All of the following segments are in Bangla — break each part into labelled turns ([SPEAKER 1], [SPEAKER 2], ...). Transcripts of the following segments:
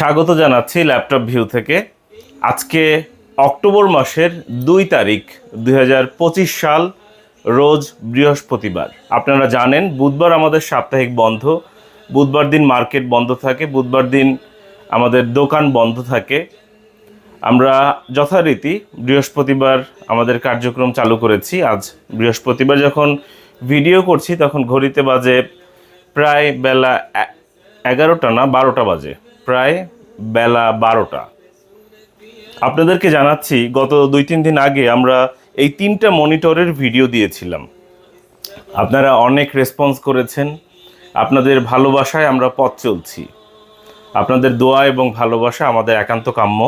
[SPEAKER 1] স্বাগত জানাচ্ছি ল্যাপটপ ভিউ থেকে। আজকে অক্টোবর মাসের দুই তারিখ দু হাজার পঁচিশ সাল, রোজ বৃহস্পতিবার। আপনারা জানেন, বুধবার আমাদের সাপ্তাহিক বন্ধ। বুধবার দিন মার্কেট বন্ধ থাকে, বুধবার দিন আমাদের দোকান বন্ধ থাকে। আমরা যথারীতি বৃহস্পতিবার আমাদের কার্যক্রম চালু করেছি। আজ বৃহস্পতিবার যখন ভিডিও করছি, তখন ঘড়িতে বাজে প্রায় বেলা এগারোটা না বারোটা বাজে। প্রায় বেলা বারোটা। আপনাদেরকে জানাচ্ছি, গত দুই তিন দিন আগে আমরা এই তিনটা মনিটরের ভিডিও দিয়েছিলাম। আপনারা অনেক রেসপন্স করেছেন। আপনাদের ভালোবাসায় আমরা পথ চলছি। আপনাদের দোয়া এবং ভালোবাসা আমাদের একান্ত কাম্য।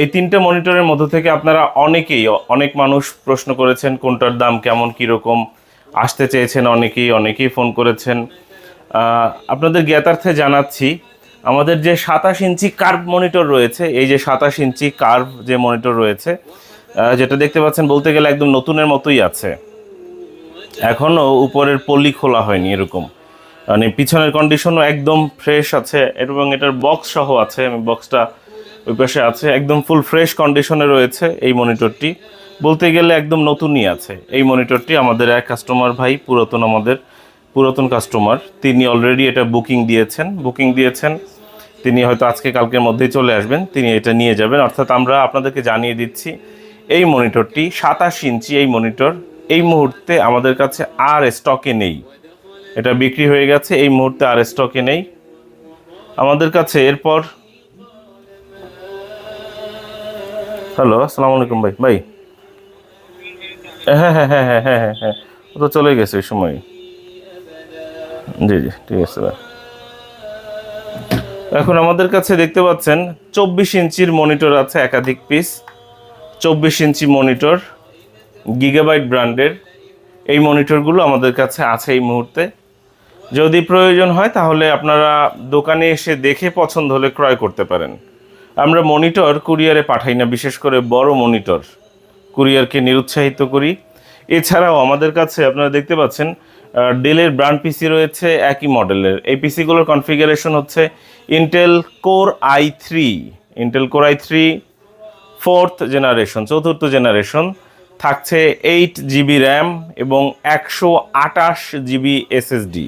[SPEAKER 1] এই তিনটে মনিটরের মধ্য থেকে আপনারা অনেকেই, অনেক মানুষ প্রশ্ন করেছেন, কোনটার দাম কেমন, কীরকম, আসতে চেয়েছেন অনেকেই অনেকেই ফোন করেছেন। আপনাদের জ্ঞাতার্থে জানাচ্ছি আমাদের যে সাতাশ ইঞ্চি কার্ভ মনিটর রয়েছে, এই যে সাতাশ ইঞ্চি কার্ভ যে মনিটর রয়েছে যেটা দেখতে পাচ্ছেন বলতে গেলে একদম নতুনের মতোই আছে। এখনও উপরের পল্লি খোলা হয়নি এরকম। মানে পিছনের কন্ডিশনও একদম ফ্রেশ আছে এবং এটার বক্স সহ আছে, আমি বক্সটা ওই পাশে আছে, একদম ফুল ফ্রেশ কন্ডিশনে রয়েছে এই মনিটরটি। বলতে গেলে একদম নতুনই আছে। এই মনিটরটি আমাদের এক কাস্টমার ভাই, পুরাতন আমাদের পুরাতন কাস্টমার তিনি অলরেডি এটা বুকিং দিয়েছেন বুকিং দিয়েছেন তিনি হয়তো আজকে কালকের মধ্যেই চলে আসবেন তিনি এটা নিয়ে যাবেন অর্থাৎ আমরা আপনাদেরকে জানিয়ে দিচ্ছি এই মনিটরটি সাতাশ ইঞ্চি এই মনিটর এই মুহূর্তে আমাদের কাছে আর স্টকে নেই এটা বিক্রি হয়ে গেছে এই মুহূর্তে আর স্টকে নেই আমাদের কাছে এরপর হ্যালো আসসালামু আলাইকুম ভাই ভাই হ্যাঁ হ্যাঁ হ্যাঁ হ্যাঁ হ্যাঁ হ্যাঁ হ্যাঁ ও তো চলে গেছে ওই সময় জি জি, ঠিক আছে ভাই। এখন আমাদের কাছে দেখতে পাচ্ছেন, চব্বিশ ইঞ্চির মনিটর আছে একাধিক পিস। চব্বিশ ইঞ্চি মনিটর, গিগাবাইট ব্র্যান্ডের। এই মনিটরগুলো আমাদের কাছে আছে এই মুহূর্তে। যদি প্রয়োজন হয়, তাহলে আপনারা দোকানে এসে দেখে পছন্দ হলে ক্রয় করতে পারেন। আমরা মনিটর কুরিয়ারে পাঠাই না, বিশেষ করে বড় মনিটর। কুরিয়ারকে নিরুৎসাহিত করি। এছাড়াও আমাদের কাছে আপনারা দেখতে পাচ্ছেন ডেলের ব্র্যান্ড পিসি রয়েছে একই মডেলের এই পিসিগুলোর কনফিগারেশন হচ্ছে Intel core i three Intel core i three fourth generation চতুর্থ জেনারেশন থাকছে এইট জিবি র্যাম এবং একশো আটাশ জিবি এসএসডি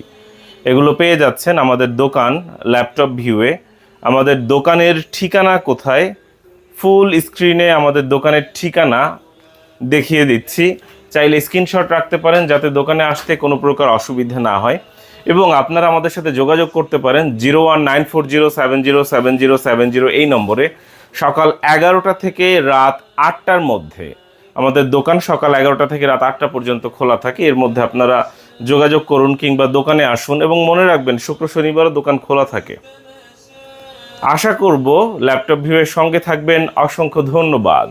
[SPEAKER 1] এগুলো পেয়ে যাচ্ছেন আমাদের দোকান ল্যাপটপ ভিউয়ে আমাদের দোকানের ঠিকানা কোথায়? ফুল স্ক্রিনে আমাদের দোকানের ঠিকানা দেখিয়ে দিচ্ছি। চাইলে স্ক্রিনশট রাখতে পারেন যাতে দোকানে আসতে কোনো প্রকার অসুবিধা না হয়। এবং আপনারা আমাদের সাথে যোগাযোগ করতে পারেন zero one nine four zero seven zero seven zero seven zero এই নম্বরে। সকাল এগারোটা থেকে রাত আটটার মধ্যে। আমাদের দোকান সকাল এগারোটা থেকে রাত আটটা পর্যন্ত খোলা থাকে। এর মধ্যে আপনারা যোগাযোগ করুন কিংবা দোকানে আসুন এবং মনে রাখবেন শুক্র শনিবারও দোকান খোলা থাকে। আশা করব ল্যাপটপ ভিউয়ের সঙ্গে থাকবেন। অসংখ্য ধন্যবাদ।